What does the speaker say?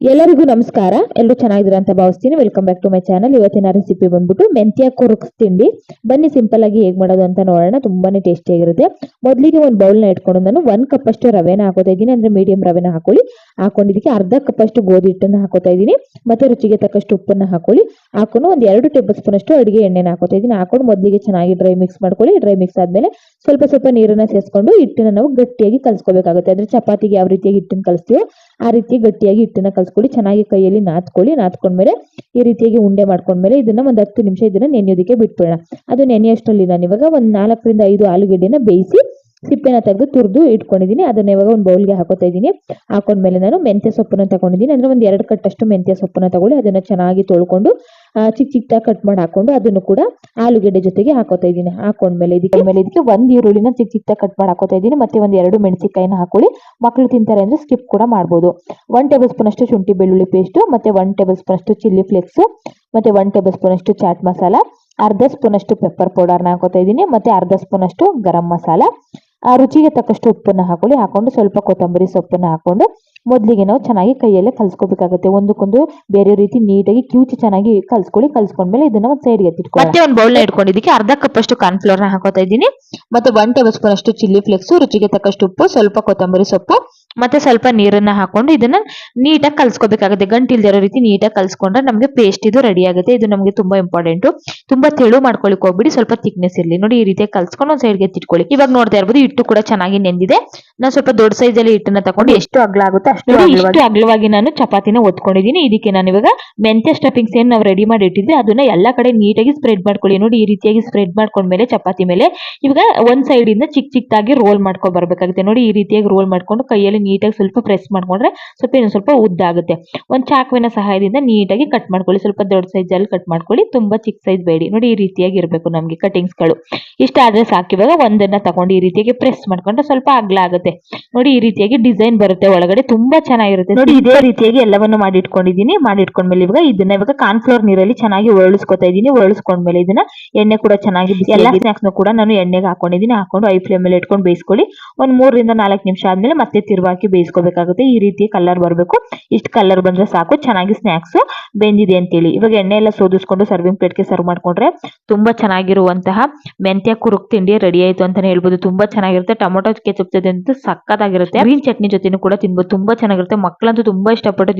ಎಲ್ಲರಿಗೂ ನಮಸ್ಕಾರ. ಎಲ್ಲರೂ ಚೆನ್ನಾಗಿದ್ದೀರಾ ಅಂತ ಭಾವಿಸ್ತೀನಿ. Welcome back to my channel ಇವತ್ತಿನ ರೆಸಿಪಿ ಬಂದ್ಬಿಟ್ಟು ಮೆಂತ್ಯ ಕುರುಕ್ಸ್ ತಿಂಡಿ. ಬನ್ನಿ ಸಿಂಪಲ್ ಆಗಿ ಹೇಗೆ ಮಾಡೋದು ಅಂತ ನೋಡೋಣ. ತುಂಬಾನೇ ಟೇಸ್ಟಿ ಆಗಿರುತ್ತೆ. ಮೊದಲಿಗೆ ಒಂದು ಬೌಲ್ನ ಇಟ್ಕೊಂಡು ನಾನು ಒಂದ್ ಕಪ್ ಅಷ್ಟು ರವೆನ ಹಾಕೋತಾ ಇದ್ದೀನಿ. ಅಂದ್ರೆ ಮೀಡಿಯಂ ರವೆನ ಹಾಕೊಳ್ಳಿ. ಹಾಕೊಂಡಿದ್ದಕ್ಕೆ ಅರ್ಧ ಕಪ್ ಅಷ್ಟು ಗೋಧಿ ಹಿಟ್ಟನ್ನ ಹಾಕೋತಾ ಇದ್ದೀನಿ. ಮತ್ತೆ ರುಚಿಗೆ ತಕ್ಕಷ್ಟು ಉಪ್ಪನ್ನ ಹಾಕೊಳ್ಳಿ. ಹಾಕೊಂಡು ಒಂದು ಎರಡು ಟೇಬಲ್ ಸ್ಪೂನ್ ಅಷ್ಟು ಅಡುಗೆ ಎಣ್ಣೆನ ಹಾಕೋತಾ ಇದ್ದೀನಿ. ಹಾಕೊಂಡು ಮೊದಲಿಗೆ ಚೆನ್ನಾಗಿ ಡ್ರೈ ಮಿಕ್ಸ್ ಮಾಡ್ಕೊಳ್ಳಿ. ಡ್ರೈ ಮಿಕ್ಸ್ ಆದ್ಮೇಲೆ ಸ್ವಲ್ಪ ಸ್ವಲ್ಪ ನೀರನ್ನ ಸೇರಿಸ್ಕೊಂಡು ಹಿಟ್ಟನ್ನ ನಾವು ಗಟ್ಟಿಯಾಗಿ ಕಲ್ಸ್ಕೋಬೇಕಾಗುತ್ತೆ. ಅಂದ್ರೆ ಚಪಾತಿಗೆ ಯಾವ ರೀತಿಯಾಗಿ ಹಿಟ್ಟನ್ನ ಕಲಿಸ್ತೀವೋ ಆ ರೀತಿ ಗಟ್ಟಿಯಾಗಿ ಹಿಟ್ಟನ್ನ ಕಲ್ಸ್ಕೊಳ್ಳಿ ಚೆನ್ನಾಗಿ ಕೈಯಲ್ಲಿ ನಾದ್ಕೊಳ್ಳಿ ನಾದ್ಕೊಂಡ್ಮೇಲೆ ಈ ರೀತಿಯಾಗಿ ಉಂಡೆ ಮಾಡ್ಕೊಂಡ್ಮೇಲೆ ಇದನ್ನ ಒಂದು ಹತ್ತು ನಿಮಿಷ ಇದನ್ನ ನೆನೆಯೋದಕ್ಕೆ ಬಿಟ್ಬಿಡೋಣ. ಅದು ನೆನೆಯೋಷ್ಟರಲ್ಲಿ ನಾನು ಇವಾಗ ಒಂದ್ ನಾಲ್ಕರಿಂದ ಐದು ಆಲೂಗೆಡ್ಡೆನ ಬೇಯಿಸಿ ಸಿಪ್ಪೆನ ತೆಗೆದು ತುರಿದು ಇಟ್ಕೊಂಡಿದ್ದೀನಿ. ಅದನ್ನ ಇವಾಗ ಒಂದು ಬೌಲ್ಗೆ ಹಾಕೋತಾ ಇದ್ದೀನಿ. ಹಾಕೊಂಡ್ಮೇಲೆ ನಾನು ಮೆಂತ್ಯ ಸೊಪ್ಪನ್ನ ತಗೊಂಡಿದ್ದೀನಿ. ಅಂದ್ರೆ ಒಂದ್ ಎರಡು ಕಟ್ಟಷ್ಟು ಮೆಂತ್ಯ ಸೊಪ್ಪನ್ನ ತಗೊಳ್ಳಿ. ಅದನ್ನ ಚೆನ್ನಾಗಿ ತೊಳ್ಕೊಂಡು ಚಿಕ್ಕ ಚಿಕ್ಕದಾಗಿ ಕಟ್ ಮಾಡಿ ಹಾಕೊಂಡು ಅದನ್ನು ಕೂಡ ಆಲೂಗೆಡ್ಡೆ ಜೊತೆಗೆ ಹಾಕೋತಾ ಇದ್ದೀನಿ. ಹಾಕೊಂಡ್ಮೇಲೆ ಇದಕ್ಕೆ ಮೇಲೆ ಇದಕ್ಕೆ ಒಂದು ಈರುಳ್ಳಿನ ಚಿಕ್ಕ ಚಿಕ್ಕದಾಗಿ ಕಟ್ ಮಾಡಿ ಹಾಕೋತಾ ಇದ್ದೀನಿ. ಮತ್ತೆ ಒಂದ್ ಎರಡು ಮೆಣಸಿನಕಾಯಿನ ಹಾಕೊಳ್ಳಿ. ಮಕ್ಕಳು ತಿಂತಾರೆ ಅಂದ್ರೆ ಸ್ಕಿಪ್ ಕೂಡ ಮಾಡ್ಬೋದು. ಒನ್ ಟೇಬಲ್ ಸ್ಪೂನ್ ಅಷ್ಟು ಶುಂಠಿ ಬೆಳ್ಳುಳ್ಳಿ ಪೇಸ್ಟ್ ಮತ್ತೆ ಒನ್ ಟೇಬಲ್ ಸ್ಪೂನ್ ಅಷ್ಟು ಚಿಲ್ಲಿ ಫ್ಲೇಕ್ಸ್ ಮತ್ತೆ ಒನ್ ಟೇಬಲ್ ಸ್ಪೂನ್ ಅಷ್ಟು ಚಾಟ್ ಮಸಾಲ ಅರ್ಧ ಸ್ಪೂನ್ ಅಷ್ಟು ಪೆಪ್ಪರ್ ಪೌಡರ್ನ ಹಾಕೋತಾ ಇದ್ದೀನಿ. ಮತ್ತೆ ಅರ್ಧ ಸ್ಪೂನ್ ಅಷ್ಟು ಗರಂ ಮಸಾಲ ಆ ರುಚಿಗೆ ತಕ್ಕಷ್ಟು ಉಪ್ಪನ್ನ ಹಾಕೊಳ್ಳಿ. ಹಾಕೊಂಡು ಸ್ವಲ್ಪ ಕೊತ್ತಂಬರಿ ಸೊಪ್ಪನ್ನ ಹಾಕೊಂಡು ಮೊದಲಿಗೆ ನಾವು ಚೆನ್ನಾಗಿ ಕೈಯಲ್ಲೇ ಕಲ್ಸ್ಕೋಬೇಕಾಗುತ್ತೆ. ಒಂದಕ್ಕೊಂದು ಬೇರೆ ರೀತಿ ನೀಟಾಗಿ ಕ್ಯೂಚಿ ಚೆನ್ನಾಗಿ ಕಲ್ಸ್ಕೊಳ್ಳಿ. ಕಲ್ಸ್ಕೊಂಡ್ಮೇಲೆ ಇದನ್ನ ಒಂದು ಸೈಡ್ಗೆ ಎತ್ತಿಟ್ಕೊಳ್ಳಿ ಮತ್ತೆ ಒಂದು ಬೌಲ್ನ ಇಟ್ಕೊಂಡಿದ್ದಕ್ಕೆ ಅರ್ಧ ಕಪ್ ಅಷ್ಟು ಕಾರ್ನ್ಫ್ಲೋರ್ನ ಹಾಕೋತಾ ಇದ್ದೀನಿ. ಮತ್ತೆ ಒನ್ ಟೇಬಲ್ ಸ್ಪೂನ್ ಅಷ್ಟು ಚಿಲ್ಲಿ ಫ್ಲೆಕ್ಸ್ ರುಚಿಗೆ ತಕ್ಕಷ್ಟು ಉಪ್ಪು, ಸ್ವಲ್ಪ ಕೊತ್ತಂಬರಿ ಸೊಪ್ಪು ಮತ್ತೆ ಸ್ವಲ್ಪ ನೀರನ್ನ ಹಾಕೊಂಡು ಇದನ್ನ ನೀಟಾಗಿ ಕಲ್ಸ್ಕೋಬೇಕಾಗುತ್ತೆ. ಗಂಟಿಲ್ದಿರೋ ರೀತಿ ನೀಟಾಗಿ ಕಲ್ಸ್ಕೊಂಡ್ರೆ ನಮಗೆ ಪೇಸ್ಟ್ ಇದು ರೆಡಿ ಆಗುತ್ತೆ. ಇದು ನಮಗೆ ತುಂಬಾ ಇಂಪಾರ್ಟೆಂಟ್ ತುಂಬಾ ತೆಳು ಮಾಡ್ಕೊಳಿಕ್ ಹೋಗ್ಬಿಡಿ. ಸ್ವಲ್ಪ ತಿಕ್ನೆಸ್ ಇರಲಿ. ನೋಡಿ ಈ ರೀತಿ ಕಲ್ಸ್ಕೊಂಡು ಒಂದ್ ಸೈಡ್ಗೆ ತಿಟ್ಕೊಳ್ಳಿ ಇವಾಗ ನೋಡ್ತಾ ಇರ್ಬೋದು ಹಿಟ್ಟು ಕೂಡ ಚೆನ್ನಾಗಿ ನೆಂದಿದೆ. ನಾನು ಸ್ವಲ್ಪ ದೊಡ್ಡ ಸೈಜ್ ಅಲ್ಲಿ ಹಿಟ್ಟನ್ನ ತಗೊಂಡು ಎಷ್ಟು ಅಗಲ ಆಗುತ್ತೆ ಅಷ್ಟು ಎಷ್ಟು ಅಗಲವಾಗಿ. ನಾನು ಚಪಾತಿನ ಒತ್ಕೊಂಡಿದ್ದೀನಿ. ಇದಕ್ಕೆ ನಾನು ಇವಾಗ ಮೆಂತ್ಯ ಸ್ಟಫಿಂಗ್ಸ್ ಏನ್ ನಾವು ರೆಡಿ ಮಾಡಿ ಇಟ್ಟಿದ್ವಿ ಅದನ್ನ ಎಲ್ಲಾ ಕಡೆ ನೀಟಾಗಿ ಸ್ಪ್ರೆಡ್ ಮಾಡ್ಕೊಳ್ಳಿ. ನೋಡಿ ಈ ರೀತಿಯಾಗಿ ಸ್ಪ್ರೆಡ್ ಮಾಡ್ಕೊಂಡ್ಮೇಲೆ ಚಪಾತಿ ಮೇಲೆ ಇವಾಗ ಒಂದ್ ಸೈಡ್ ಇಂದ ಚಿಕ್ಕ ಚಿಕ್ಕದಾಗಿ ರೋಲ್ ಮಾಡ್ಕೊ ಬರ್ಬೇಕಾಗುತ್ತೆ. ನೋಡಿ ಈ ರೀತಿಯಾಗಿ ರೋಲ್ ಮಾಡ್ಕೊಂಡು ಕೈಯಲ್ಲಿ ನೀಟಾಗಿ ಸ್ವಲ್ಪ ಪ್ರೆಸ್ ಮಾಡ್ಕೊಂಡ್ರೆ ಸ್ವಲ್ಪ ಇನ್ನೊಂದು ಸ್ವಲ್ಪ ಉದ್ದ ಆಗುತ್ತೆ. ಒಂದ್ ಚಾಕುವಿನ ಸಹಾಯದಿಂದ ನೀಟಾಗಿ ಕಟ್ ಮಾಡ್ಕೊಳ್ಳಿ. ಸ್ವಲ್ಪ ದೊಡ್ಡ ಸೈಜಲ್ಲಿ ಅಲ್ಲಿ ಕಟ್ ಮಾಡ್ಕೊಳ್ಳಿ. ತುಂಬಾ ಚಿಕ್ಕ ಸೈಜ್ ಬೇಡಿ. ನೋಡಿ ಈ ರೀತಿಯಾಗಿ ಇರಬೇಕು ನಮಗೆ ಕಟಿಂಗ್ಸ್ಗಳು. ಇಷ್ಟ ಆದ್ರೆ ಸಾಕು. ಇವಾಗ ಒಂದನ್ನ ತಗೊಂಡು ಈ ರೀತಿಯಾಗಿ ಪ್ರೆಸ್ ಮಾಡ್ಕೊಂಡ್ರೆ ಸ್ವಲ್ಪ ಅಗ್ಲ ಆಗುತ್ತೆ. ನೋಡಿ ಈ ರೀತಿಯಾಗಿ ಡಿಸೈನ್ ಬರುತ್ತೆ ಒಳಗಡೆ. ತುಂಬಾ ಚೆನ್ನಾಗಿರುತ್ತೆ. ನೋಡಿ ಇದೇ ರೀತಿಯಾಗಿ ಎಲ್ಲವನ್ನು ಮಾಡಿ ಮಾಡಿಟ್ಕೊಂಡ್ಮೇಲೆ ಇವಾಗ ಇದನ್ನ ಇವಾಗ ಕಾನ್ಫ್ಲೋರ್ ನೀರಲ್ಲಿ ಚೆನ್ನಾಗಿ ಒರಳಿಸ್ಕೊತಾ ಇದ್ದೀನಿ. ಒರಳಿಸ್ಕೊಂಡ್ಮೇಲೆ ಇದನ್ನ ಎಣ್ಣೆ ಕೂಡ ಚೆನ್ನಾಗಿ ಬಿಸಿ ಎಲ್ಲ ಸ್ನಾಕ್ಸ್ ಕೂಡ ನಾನು ಎಣ್ಣೆಗೆ ಹಾಕೊಂಡಿದ್ದೀನಿ. ಹಾಕೊಂಡು ಐ ಫ್ಲೇಮ್ ಮೇಲೆ ಇಟ್ಕೊಂಡು ಬೇಯಿಸ್ಕೊಳ್ಳಿ. ಒಂದು ಮೂರರಿಂದ ನಾಲ್ಕು ನಿಮಿಷ ಆದ್ಮೇಲೆ ಮತ್ತೆ ತಿರುವಾಕಿ ಬೇಯಿಸ್ಕೋಬೇಕಾಗುತ್ತೆ. ಈ ರೀತಿ ಕಲರ್ ಬರಬೇಕು. ಇಷ್ಟು ಕಲರ್ ಬಂದ್ರೆ ಸಾಕು. ಚೆನ್ನಾಗಿ ಸ್ನಾಕ್ಸ್ ಬೆಂದಿದೆ ಅಂತೇಳಿ. ಇವಾಗ ಎಣ್ಣೆ ಎಲ್ಲ ಸೋದಿಸ್ಕೊಂಡು ಸರ್ವಿಂಗ್ ಪ್ಲೇಟ್ಗೆ ಸರ್ವ್ ಮಾಡ್ಕೊಂಡ್ರೆ ತುಂಬಾ ಚೆನ್ನಾಗಿರುವಂತಹ ಮೆಂತ್ಯ ಕುರುಕ್ ತಿಂಡಿ ರೆಡಿ ಆಯ್ತು ಅಂತಾನೆ ಹೇಳ್ಬೋದು. ತುಂಬಾ ಚೆನ್ನಾಗಿರುತ್ತೆ. ಟೊಮೊಟೊ, ಕೆಚಪ್ ಜೊತೆ ಅಂತೂ ಸಕ್ಕತ್ತಾಗಿರುತ್ತೆ. ಗ್ರೀನ್ ಚಟ್ನಿ ಜೊತೆನೂ ಕೂಡ ತಿನ್ಬೋದು. ತುಂಬಾ ಚೆನ್ನಾಗಿರುತ್ತೆ. ಮಕ್ಕಳಂತೂ ತುಂಬಾ ಇಷ್ಟಪಟ್ಟು